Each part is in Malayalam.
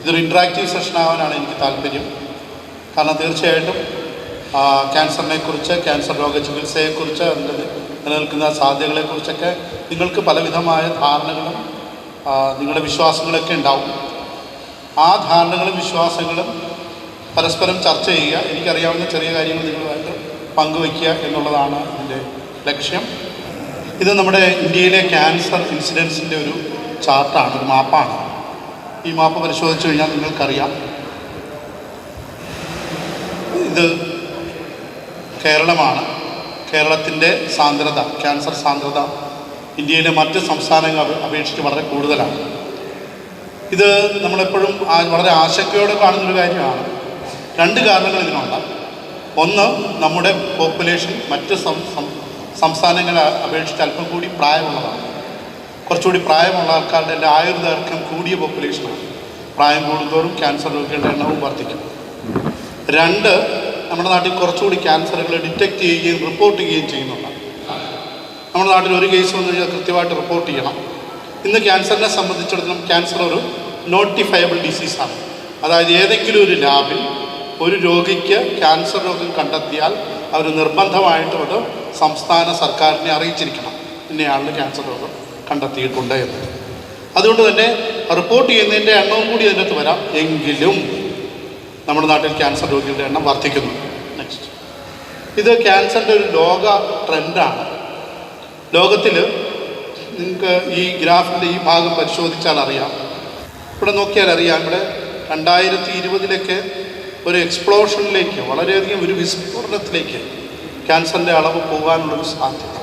ഇതൊരു ഇൻട്രാക്റ്റീവ് സെഷൻ ആവാനാണ് എനിക്ക് താല്പര്യം. കാരണം തീർച്ചയായിട്ടും ക്യാൻസറിനെക്കുറിച്ച് ക്യാൻസർ രോഗ ചികിത്സയെക്കുറിച്ച് അതിന്റെ നിലനിൽക്കുന്ന സാധ്യതകളെക്കുറിച്ചൊക്കെ നിങ്ങൾക്ക് പലവിധമായ ധാരണകളും നിങ്ങളുടെ വിശ്വാസങ്ങളൊക്കെ ഉണ്ടാവും. ആ ധാരണകളും വിശ്വാസങ്ങളും പരസ്പരം ചർച്ച ചെയ്യുക എനിക്കറിയാവുന്ന ചെറിയ കാര്യങ്ങൾ നിങ്ങളുമായിട്ട് പങ്കുവയ്ക്കുക എന്നുള്ളതാണ് ഇതിന്റെ ലക്ഷ്യം. ഇത് നമ്മുടെ ഇന്ത്യയിലെ ക്യാൻസർ ഇൻസിഡൻസിന്റെ ഒരു ചാർട്ടാണ് ഒരു മാപ്പാണ്. ഈ മാപ്പ് പരിശോധിച്ചു കഴിഞ്ഞാൽ നിങ്ങൾക്കറിയാം. ഇത് കേരളമാണ്. കേരളത്തിന്റെ സാന്ദ്രത ക്യാൻസർ സാന്ദ്രത ഇന്ത്യയിലെ മറ്റ് സംസ്ഥാനങ്ങൾ അപേക്ഷിച്ച് വളരെ കൂടുതലാണ്. ഇത് നമ്മളെപ്പോഴും വളരെ ആശങ്കയോടെ കാണുന്നൊരു കാര്യമാണ്. രണ്ട് കാരണങ്ങൾ ഇതിനുണ്ട്. ഒന്ന് നമ്മുടെ പോപ്പുലേഷൻ മറ്റ് സംസ്ഥാനങ്ങളെ അപേക്ഷിച്ച് അല്പം കൂടി പ്രായമുള്ളതാണ്. കുറച്ചുകൂടി പ്രായമുള്ള ആൾക്കാരുടെ എന്റെ ആയുർദൈർഘ്യം കൂടിയ പോപ്പുലേഷനാണ് പ്രായം കൂടുന്തോറും ക്യാൻസർ രോഗികളുടെ എണ്ണവും വർദ്ധിക്കും. രണ്ട് നമ്മുടെ നാട്ടിൽ കുറച്ചുകൂടി ക്യാൻസറുകൾ ഡിറ്റക്റ്റ് ചെയ്യുകയും റിപ്പോർട്ട് ചെയ്യുകയും ചെയ്യുന്നുണ്ട്. നമ്മുടെ നാട്ടിൽ ഒരു കേസ് വന്നു കഴിഞ്ഞാൽ കൃത്യമായിട്ട് റിപ്പോർട്ട് ചെയ്യണം. ഇന്ന് ക്യാൻസറിനെ സംബന്ധിച്ചിടത്തോളം ക്യാൻസർ ഒരു നോട്ടിഫയബിൾ ഡിസീസാണ് അതായത് ഏതെങ്കിലും ഒരു ലാബിൽ ഒരു രോഗിക്ക് ക്യാൻസർ രോഗം കണ്ടെത്തിയാൽ അവർ നിർബന്ധമായിട്ടും അത് സംസ്ഥാന സർക്കാരിനെ അറിയിച്ചിരിക്കണം. ഇന്നയാളിന് ക്യാൻസർ രോഗം. കണ്ടെത്തിയിട്ടുണ്ട് എന്ന്. അതുകൊണ്ട് തന്നെ റിപ്പോർട്ട് ചെയ്യുന്നതിന്റെ എണ്ണവും കൂടി അതിനകത്ത് വരാം. എങ്കിലും നമ്മുടെ നാട്ടിൽ ക്യാൻസർ രോഗികളുടെ എണ്ണം വർദ്ധിക്കുന്നു. നെക്സ്റ്റ് ഇത് ക്യാൻസറിന്റെ ഒരു ലോക ട്രെൻഡാണ് ലോകത്തിൽ നിങ്ങൾക്ക് ഈ ഗ്രാഫിന്റെ ഈ ഭാഗം പരിശോധിച്ചാൽ അറിയാം. ഇവിടെ നോക്കിയാൽ അറിയാം. ഇവിടെ രണ്ടായിരത്തി ഇരുപതിലൊക്കെ ഒരു എക്സ്പ്ലോഷനിലേക്ക് വളരെയധികം ഒരു വിസ്ഫോടനത്തിലേക്ക് ക്യാൻസറിന്റെ അളവ് പോകാനുള്ളൊരു സാധ്യത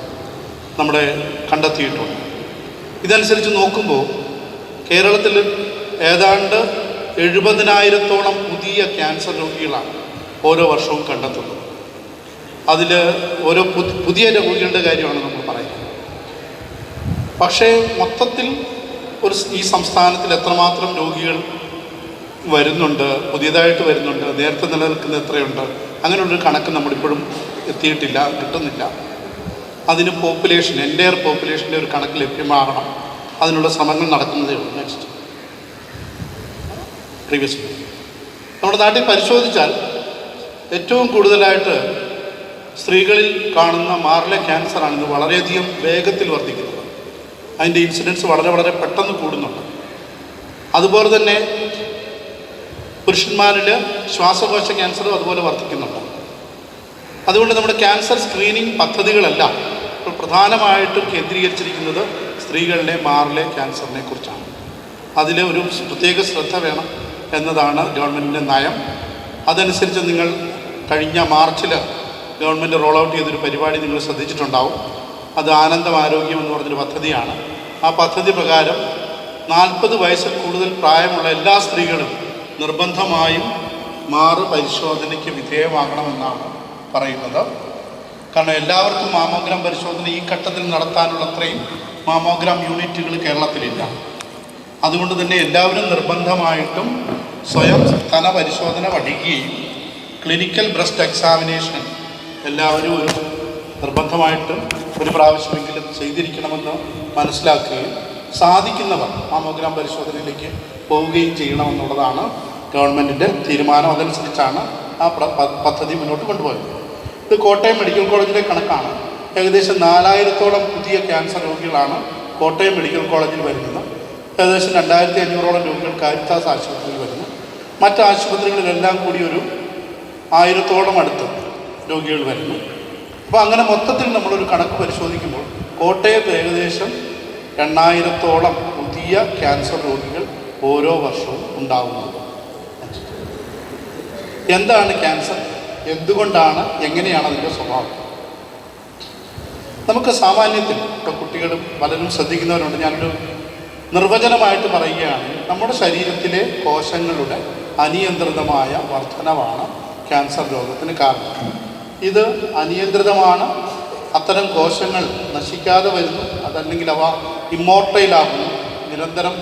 നമ്മുടെ കണ്ടെത്തിയിട്ടുണ്ട്. ഇതനുസരിച്ച് നോക്കുമ്പോൾ കേരളത്തിൽ ഏതാണ്ട് എഴുപതിനായിരത്തോളം പുതിയ ക്യാൻസർ രോഗികളാണ് ഓരോ വർഷവും കണ്ടെത്തുന്നത്. അതിൽ ഓരോ പുതി- പുതിയ രോഗികളുടെ കാര്യമാണ് നമ്മൾ പറയുന്നത്. പക്ഷേ മൊത്തത്തിൽ ഒരു ഈ സംസ്ഥാനത്തിൽ എത്രമാത്രം രോഗികൾ വരുന്നുണ്ട് പുതിയതായിട്ട് വരുന്നുണ്ട് നേരത്തെ നിലനിൽക്കുന്ന എത്രയുണ്ട് അങ്ങനെയുള്ളൊരു കണക്ക് നമ്മളിപ്പോഴും എത്തിയിട്ടില്ല കിട്ടുന്നില്ല. അതിന് പോപ്പുലേഷൻ എന്റയർ പോപ്പുലേഷന്റെ ഒരു കണക്ക് ലഭ്യമാകണം. അതിനുള്ള ശ്രമങ്ങൾ നടക്കുന്നതേ ഉള്ളൂ. നെക്സ്റ്റ് പ്രീവിയസ് നമ്മുടെ നാട്ടിൽ പരിശോധിച്ചാൽ ഏറ്റവും കൂടുതലായിട്ട് സ്ത്രീകളിൽ കാണുന്ന മാറിലെ ക്യാൻസറാണ് ഇന്ന് വളരെയധികം വേഗത്തിൽ വർദ്ധിക്കുന്നത്. അതിന്റെ ഇൻസിഡൻസ് വളരെ വളരെ പെട്ടെന്ന് കൂടുന്നുണ്ട്. അതുപോലെ തന്നെ പുരുഷന്മാരിൽ ശ്വാസകോശ ക്യാൻസറും അതുപോലെ വർദ്ധിക്കുന്നുണ്ട്. അതുകൊണ്ട് നമ്മുടെ ക്യാൻസർ സ്ക്രീനിങ് പദ്ധതികളെല്ലാം പ്രധാനമായിട്ടും കേന്ദ്രീകരിച്ചിരിക്കുന്നത് സ്ത്രീകളിലെ മാറിലെ ക്യാൻസറിനെ കുറിച്ചാണ്. അതിൽ ഒരു പ്രത്യേക ശ്രദ്ധ വേണം എന്നതാണ് ഗവൺമെന്റിന്റെ നയം. അതനുസരിച്ച് നിങ്ങൾ കഴിഞ്ഞ മാർച്ചിൽ ഗവൺമെന്റ് റോൾ ഔട്ട് ചെയ്തൊരു പരിപാടി നിങ്ങൾ ശ്രദ്ധിച്ചിട്ടുണ്ടാവും. അത് ആനന്ദം ആരോഗ്യം എന്ന് പറഞ്ഞൊരു പദ്ധതിയാണ്. ആ പദ്ധതി പ്രകാരം നാൽപ്പത് വയസ്സിൽ കൂടുതൽ പ്രായമുള്ള എല്ലാ സ്ത്രീകളും നിർബന്ധമായും മാറ് പരിശോധനയ്ക്ക് വിധേയമാകണമെന്നാണ് പറയുന്നത്. കാരണം എല്ലാവർക്കും മാമോഗ്രാം പരിശോധന ഈ ഘട്ടത്തിൽ നടത്താനുള്ള അത്രയും മാമോഗ്രാം യൂണിറ്റുകൾ കേരളത്തിലില്ല. അതുകൊണ്ട് തന്നെ എല്ലാവരും നിർബന്ധമായിട്ടും സ്വയം സ്തന പരിശോധന പഠിക്കുകയും ക്ലിനിക്കൽ ബ്രസ്റ്റ് എക്സാമിനേഷൻ എല്ലാവരും ഒരു നിർബന്ധമായിട്ടും ഒരു പ്രാവശ്യമെങ്കിലും ചെയ്തിരിക്കണമെന്ന് മനസ്സിലാക്കുകയും സാധിക്കുന്നവർ മാമോഗ്രാം പരിശോധനയിലേക്ക് പോവുകയും ചെയ്യണമെന്നുള്ളതാണ് ഗവൺമെന്റിന്റെ തീരുമാനം. അതനുസരിച്ചാണ് ആ പദ്ധതി മുന്നോട്ട് കൊണ്ടുപോയത്. ഇത് കോട്ടയം മെഡിക്കൽ കോളേജിലെ കണക്കാണ്. ഏകദേശം നാലായിരത്തോളം പുതിയ ക്യാൻസർ രോഗികളാണ് കോട്ടയം മെഡിക്കൽ കോളേജിൽ വരുന്നത്. ഏകദേശം രണ്ടായിരത്തി അഞ്ഞൂറോളം രോഗികൾ കാരിത്താസ് ആശുപത്രിയിൽ വരുന്നു. മറ്റ് ആശുപത്രികളിലെല്ലാം കൂടി ഒരു ആയിരത്തോളം അടുത്ത് രോഗികൾ വരുന്നു. അപ്പോൾ അങ്ങനെ മൊത്തത്തിൽ നമ്മളൊരു കണക്ക് പരിശോധിക്കുമ്പോൾ കോട്ടയത്ത് ഏകദേശം എണ്ണായിരത്തോളം പുതിയ ക്യാൻസർ രോഗികൾ ഓരോ വർഷവും ഉണ്ടാകുന്നത് എന്താണ് ക്യാൻസർ? എന്തുകൊണ്ടാണ് എങ്ങനെയാണ് അതിന്റെ സ്വഭാവം? നമുക്ക് സാമാന്യത്തിൽ ഇപ്പോൾ കുട്ടികളും പലരും ശ്രദ്ധിക്കുന്നവരുണ്ട്. ഞാനൊരു നിർവചനമായിട്ട് പറയുകയാണ് നമ്മുടെ ശരീരത്തിലെ കോശങ്ങളുടെ അനിയന്ത്രിതമായ വർധനവാണ് ക്യാൻസർ രോഗത്തിന് കാരണം. ഇത് അനിയന്ത്രിതമാണ് അത്തരം കോശങ്ങൾ നശിക്കാതെ വരുന്നു അതല്ലെങ്കിൽ അവ ഇമ്മോർട്ടയിലാകുന്നു നിരന്തരം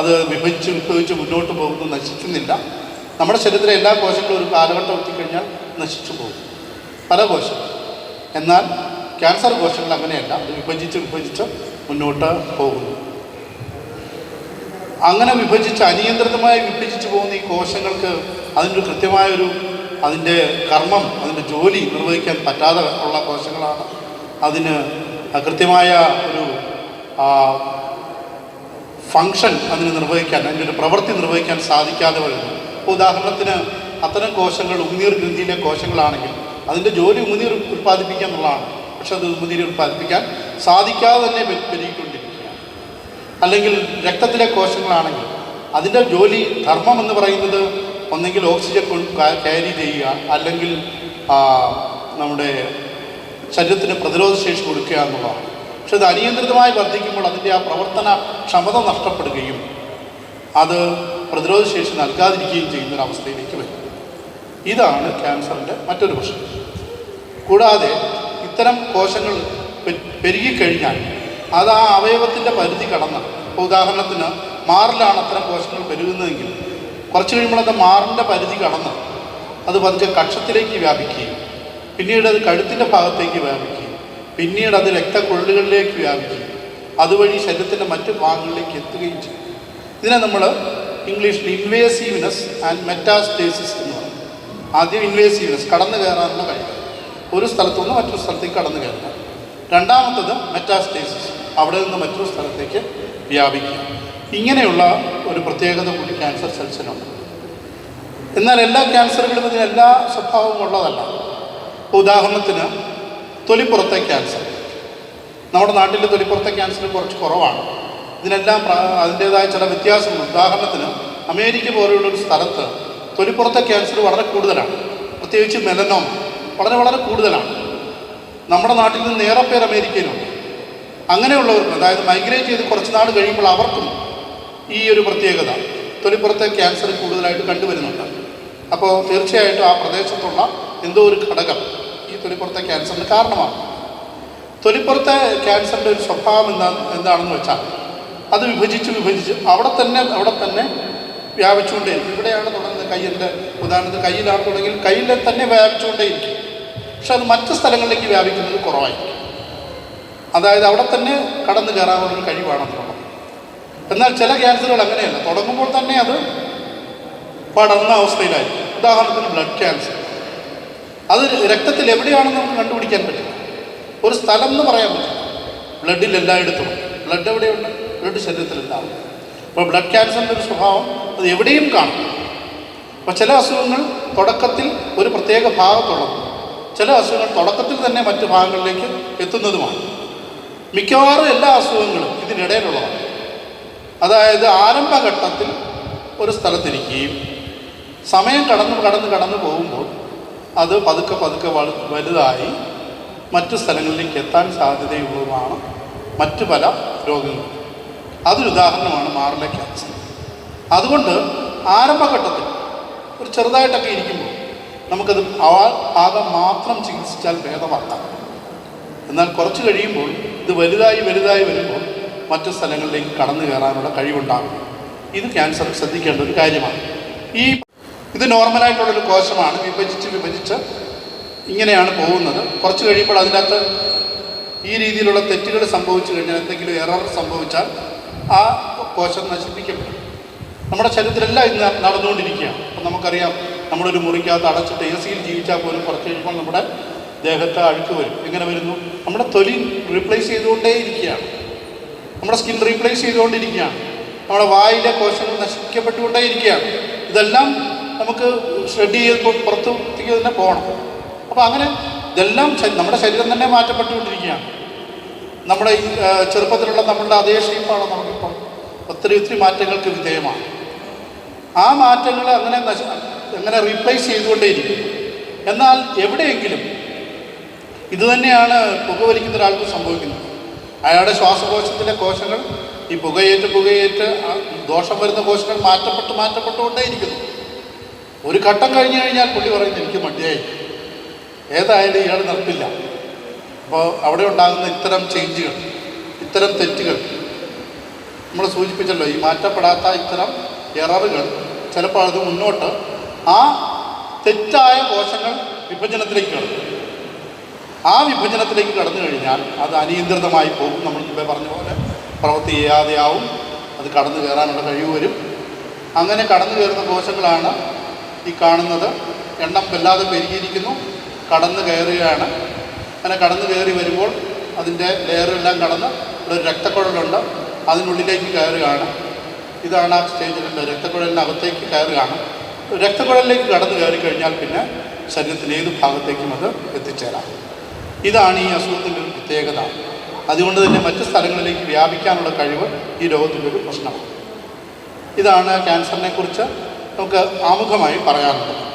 അത് വിഭജിച്ച് വിഭജിച്ച് മുന്നോട്ട് പോകുന്നു നശിക്കുന്നില്ല. നമ്മുടെ ശരീരത്തിലെ എല്ലാ കോശങ്ങളും ഒരു കാലഘട്ടം എത്തിക്കഴിഞ്ഞാൽ നശിച്ചു പോകും. പല കോശങ്ങൾ. എന്നാൽ ക്യാൻസർ കോശങ്ങൾ അങ്ങനെയല്ല. അത് വിഭജിച്ച് വിഭജിച്ച് മുന്നോട്ട് പോകുന്നു. അങ്ങനെ വിഭജിച്ച് അനിയന്ത്രിതമായി വിഭജിച്ച് പോകുന്ന ഈ കോശങ്ങൾക്ക് അതിന്റെ കൃത്യമായൊരു അതിന്റെ കർമ്മം അതിന്റെ ജോലി നിർവഹിക്കാൻ പറ്റാതെ ഉള്ള കോശങ്ങളാണ്. അതിന് കൃത്യമായ ഒരു ഫങ്ഷൻ അതിന് നിർവഹിക്കാൻ അതിന്റെ ഒരു പ്രവൃത്തി നിർവഹിക്കാൻ സാധിക്കാതെ വരുന്നു. ഉദാഹരണത്തിന് അത്തരം കോശങ്ങൾ ഉമിനീർ ഗ്രന്ഥിയിലെ കോശങ്ങളാണെങ്കിൽ അതിന്റെ ജോലി ഉമിനീർ ഉൽപ്പാദിപ്പിക്കുക എന്നുള്ളതാണ്. പക്ഷെ അത് ഉമിനീർ ഉൽപ്പാദിപ്പിക്കാൻ സാധിക്കാതെ തന്നെ പെരുകിക്കൊണ്ടിരിക്കുകയാണ്. അല്ലെങ്കിൽ രക്തത്തിലെ കോശങ്ങളാണെങ്കിൽ അതിന്റെ ജോലി ധർമ്മം എന്ന് പറയുന്നത് ഒന്നെങ്കിൽ ഓക്സിജൻ ക്യാരി ചെയ്യുക അല്ലെങ്കിൽ നമ്മുടെ ശരീരത്തിന് പ്രതിരോധ ശേഷി കൊടുക്കുക എന്നുള്ളതാണ്. പക്ഷെ അത് അനിയന്ത്രിതമായി വർദ്ധിക്കുമ്പോൾ അതിന്റെ ആ പ്രവർത്തന ക്ഷമത നഷ്ടപ്പെടുകയും അത് പ്രതിരോധ ശേഷി നൽകാതിരിക്കുകയും ചെയ്യുന്ന ഒരു അവസ്ഥയിലേക്ക് വരും ഇതാണ് ക്യാൻസറിന്റെ മറ്റൊരു പ്രശ്നം. കൂടാതെ ഇത്തരം കോശങ്ങൾ പെരുകിക്കഴിഞ്ഞാൽ അത് ആ അവയവത്തിന്റെ പരിധി കടന്ന് ഉദാഹരണത്തിന് മാറിലാണ് അത്തരം കോശങ്ങൾ പെരുകുന്നതെങ്കിൽ കുറച്ച് കഴിയുമ്പോൾ അത് മാറിന്റെ പരിധി കടന്ന് അത് പതുക്കെ കക്ഷത്തിലേക്ക് വ്യാപിക്കുകയും പിന്നീട് അത് കഴുത്തിന്റെ ഭാഗത്തേക്ക് വ്യാപിക്കുകയും പിന്നീട് അത് രക്തക്കൊള്ളുകളിലേക്ക് വ്യാപിക്കുകയും അതുവഴി ശരീരത്തിന്റെ മറ്റ് ഭാഗങ്ങളിലേക്ക് എത്തുകയും ചെയ്യും. ഇതിനെ നമ്മൾ ഇംഗ്ലീഷിൽ ഇൻവേസീവ്നെസ് ആൻഡ് മെറ്റാസ്റ്റേസിസ് എന്ന് ആദ്യം ഇൻവേസീവ്നെസ് കടന്നു കയറാനുള്ള കഴിവ്. ഒരു സ്ഥലത്തു നിന്ന് മറ്റൊരു സ്ഥലത്തേക്ക് കടന്നു കയറുക. രണ്ടാമത്തത് മെറ്റാസ്റ്റേസിസ് അവിടെ നിന്ന് മറ്റൊരു സ്ഥലത്തേക്ക് വ്യാപിക്കുക. ഇങ്ങനെയുള്ള ഒരു പ്രത്യേകത കൂടി ക്യാൻസർ സെൽസിനുണ്ട് എന്നാൽ എല്ലാ ക്യാൻസറുകളും ഇതിന് എല്ലാ സ്വഭാവവും ഉള്ളതല്ല. ഉദാഹരണത്തിന് തൊലിപ്പുറത്തെ ക്യാൻസർ നമ്മുടെ നാട്ടിൽ തൊലിപ്പുറത്തെ ക്യാൻസർ കുറച്ച് കുറവാണ്. ഇതിനെല്ലാം അതിന്റേതായ ചില വ്യത്യാസങ്ങളുണ്ട്. ഉദാഹരണത്തിന് അമേരിക്ക പോലെയുള്ള ഒരു സ്ഥലത്ത് തൊലിപ്പുറത്തെ ക്യാൻസർ വളരെ കൂടുതലാണ്. പ്രത്യേകിച്ച് മെലനോം വളരെ വളരെ കൂടുതലാണ്. നമ്മുടെ നാട്ടിൽ നിന്ന് നേരെ പേർ അമേരിക്കയിലുണ്ട്. അങ്ങനെയുള്ളവർക്ക് അതായത് മൈഗ്രേറ്റ് ചെയ്ത് കുറച്ച് നാൾ കഴിയുമ്പോൾ അവർക്കും ഈ ഒരു പ്രത്യേകത തൊലിപ്പുറത്തെ ക്യാൻസർ കൂടുതലായിട്ട് കണ്ടുവരുന്നുണ്ട്. അപ്പോൾ തീർച്ചയായിട്ടും ആ പ്രദേശത്തുള്ള എന്തോ ഒരു ഘടകം ഈ തൊലിപ്പുറത്തെ ക്യാൻസറിന് കാരണമാണ് തൊലിപ്പുറത്തെ ക്യാൻസറിന്റെ ഒരു സ്വഭാവം എന്താ എന്താണെന്ന് വെച്ചാൽ അത് വിഭജിച്ച് വിഭജിച്ച് അവിടെ തന്നെ അവിടെ തന്നെ വ്യാപിച്ചുകൊണ്ടേ ഇവിടെയാണ് തുടങ്ങുന്നത് കയ്യിന്റെ ഉദാഹരണത്തിന് കയ്യിലാ തുടങ്ങിയത് കയ്യിൽ തന്നെ വ്യാപിച്ചുകൊണ്ടേയിരിക്കും. പക്ഷെ അത് മറ്റ് സ്ഥലങ്ങളിലേക്ക് വ്യാപിക്കുന്നത് കുറവായിരിക്കും. അതായത് അവിടെ തന്നെ കടന്നു കയറാനുള്ളൊരു കഴിവാണെന്നുള്ളത്. എന്നാൽ ചില ക്യാൻസറുകൾ അങ്ങനെയല്ല. തുടങ്ങുമ്പോൾ തന്നെ അത് പടർന്ന അവസ്ഥയിലായിരിക്കും. ഉദാഹരണത്തിന് ബ്ലഡ് ക്യാൻസർ. അത് രക്തത്തിൽ എവിടെയാണെന്ന് നമുക്ക് കണ്ടുപിടിക്കാൻ പറ്റില്ല. ഒരു സ്ഥലം എന്ന് പറയാൻ പറ്റില്ല. ബ്ലഡിൽ എല്ലായിടത്തും. ബ്ലഡ് എവിടെയുണ്ട്? ബ്ലഡ് ശരീരത്തിലുണ്ടാവും. അപ്പോൾ ബ്ലഡ് ക്യാൻസറിന്റെ ഒരു സ്വഭാവം അത് എവിടെയും കാണും അപ്പോൾ ചില അസുഖങ്ങൾ തുടക്കത്തിൽ ഒരു പ്രത്യേക ഭാഗത്തുള്ളതും ചില അസുഖങ്ങൾ തുടക്കത്തിൽ തന്നെ മറ്റു ഭാഗങ്ങളിലേക്ക് എത്തുന്നതുമാണ്. മിക്കവാറും എല്ലാ അസുഖങ്ങളും ഇതിനിടയിലുള്ളതാണ്. അതായത് ആരംഭഘട്ടത്തിൽ ഒരു സ്ഥലത്തിരിക്കുകയും സമയം കടന്നു കടന്ന് കടന്നു പോകുമ്പോൾ അത് പതുക്കെ പതുക്കെ വലുതായി മറ്റു സ്ഥലങ്ങളിലേക്ക് എത്താൻ സാധ്യതയുള്ളതുമാണ് മറ്റു പല രോഗങ്ങളും. അതൊരു ഉദാഹരണമാണ് മാറിലെ ക്യാൻസർ അതുകൊണ്ട് ആരംഭഘട്ടത്തിൽ ഒരു ചെറുതായിട്ടൊക്കെ ഇരിക്കുമ്പോൾ നമുക്കത് ഭാഗം മാത്രം ചികിത്സിച്ചാൽ ഭേദമാക്കാം എന്നാൽ കുറച്ച് കഴിയുമ്പോൾ ഇത് വലുതായി വലുതായി വരുമ്പോൾ മറ്റു സ്ഥലങ്ങളിലേക്ക് കടന്നു കയറാനുള്ള കഴിവുണ്ടാകും. ഇത് ക്യാൻസർ ശ്രദ്ധിക്കേണ്ട ഒരു കാര്യമാണ്. ഈ ഇത് നോർമലായിട്ടുള്ളൊരു കോശമാണ്. വിഭജിച്ച് വിഭജിച്ച് ഇങ്ങനെയാണ് പോകുന്നത്. കുറച്ച് കഴിയുമ്പോൾ അതിനകത്ത് ഈ രീതിയിലുള്ള തെറ്റുകൾ സംഭവിച്ചു കഴിഞ്ഞാൽ എന്തെങ്കിലും എറർ സംഭവിച്ചാൽ ആ കോശം നശിപ്പിക്കപ്പെടും. നമ്മുടെ ശരീരത്തിലെല്ലാം ഇന്ന് നടന്നുകൊണ്ടിരിക്കുകയാണ്. അപ്പം നമുക്കറിയാം നമ്മളൊരു മുറിക്കകത്ത് അടച്ചിട്ട് എ സിയിൽ ജീവിച്ചാൽ പോലും കുറച്ച് കഴിയുമ്പോൾ നമ്മുടെ ദേഹത്തെ അഴുക്ക് വരും. എങ്ങനെ വരുന്നു? നമ്മുടെ തൊലി റീപ്ലേസ് ചെയ്തുകൊണ്ടേ ഇരിക്കുകയാണ്. നമ്മുടെ സ്കിൻ റീപ്ലേസ് ചെയ്തുകൊണ്ടിരിക്കുകയാണ്. നമ്മുടെ വായിലെ കോശങ്ങൾ നശിക്കപ്പെട്ടുകൊണ്ടേ ഇരിക്കുകയാണ്. ഇതെല്ലാം നമുക്ക് ഷെഡ് ചെയ്ത് പുറ- പുറത്തേക്ക് തന്നെ പോകണം. അപ്പോൾ അങ്ങനെ ഇതെല്ലാം നമ്മുടെ ശരീരം തന്നെ മാറ്റപ്പെട്ടുകൊണ്ടിരിക്കുകയാണ്. നമ്മുടെ ചെറുപ്പത്തിലുള്ള നമ്മളുടെ അതേ ഷേപ്പാണ് നമുക്കിപ്പം? ഒത്തിരി ഒത്തിരി മാറ്റങ്ങൾക്ക് വിധേയമാണ്. ആ മാറ്റങ്ങൾ അങ്ങനെ അങ്ങനെ റീപ്ലേസ് ചെയ്തുകൊണ്ടേയിരിക്കും. എന്നാൽ എവിടെയെങ്കിലും ഇതുതന്നെയാണ് പുക പുകവലിക്കുന്ന ഒരാൾക്ക് സംഭവിക്കുന്നത്. അയാളുടെ ശ്വാസകോശത്തിലെ കോശങ്ങൾ ഈ പുകയേറ്റ് പുകയേറ്റ് ദോഷം വരുന്ന കോശങ്ങൾ മാറ്റപ്പെട്ട് മാറ്റപ്പെട്ടുകൊണ്ടേയിരിക്കുന്നു. ഒരു ഘട്ടം കഴിഞ്ഞു കഴിഞ്ഞാൽ പുള്ളി പറയുന്നത് എനിക്ക് മടിയായി. ഏതായാലും ഇയാൾ നിർത്തില്ല. അപ്പോൾ അവിടെ ഉണ്ടാകുന്ന ഇത്തരം ചേഞ്ചുകൾ ഇത്തരം തെറ്റുകൾ. നമ്മൾ സൂചിപ്പിച്ചല്ലോ ഈ മാറ്റപ്പെടാത്ത ഇത്തരം എററുകൾ ചിലപ്പോൾ അത് മുന്നോട്ട് ആ തെറ്റായ കോശങ്ങൾ വിഭജനത്തിലേക്ക് കടന്നു. ആ വിഭജനത്തിലേക്ക് കടന്നു കഴിഞ്ഞാൽ അത് അനിയന്ത്രിതമായി പോകും. നമ്മൾ മുമ്പേ പറഞ്ഞ പോലെ പ്രവൃത്തി ചെയ്യാതെയാവും. അത് കടന്നു കയറാനുള്ള കഴിവ് വരും. അങ്ങനെ കടന്നു കയറുന്ന കോശങ്ങളാണ് ഈ കാണുന്നത്. എണ്ണം വല്ലാതെ പെരുകിയിരിക്കുന്നു. കടന്നു കയറുകയാണ്. അങ്ങനെ കടന്നു കയറി വരുമ്പോൾ അതിന്റെ ലെയറെല്ലാം കടന്ന് ഒരു രക്തക്കുഴലുണ്ട്. അതിനുള്ളിലേക്ക് കയറുകയാണ്. ഇതാണ് ആ സ്റ്റേജിലുള്ള രക്തക്കുഴലിനകത്തേക്ക് കയറുകയാണ്. രക്തക്കുഴലിലേക്ക് കടന്നു കയറി കഴിഞ്ഞാൽ പിന്നെ ശരീരത്തിന്റെ ഏത് ഭാഗത്തേക്കും അത് എത്തിച്ചേരാം. ഇതാണ് ഈ അസുഖത്തിന്റെ ഒരു പ്രത്യേകത. അതുകൊണ്ട് തന്നെ മറ്റ് സ്ഥലങ്ങളിലേക്ക് വ്യാപിക്കാനുള്ള കഴിവ് ഈ രോഗത്തിന്റെ ഒരു പ്രശ്നമാണ്. ഇതാണ് ക്യാൻസറിനെ കുറിച്ച് നമുക്ക് ആമുഖമായി പറയാനുള്ളത്.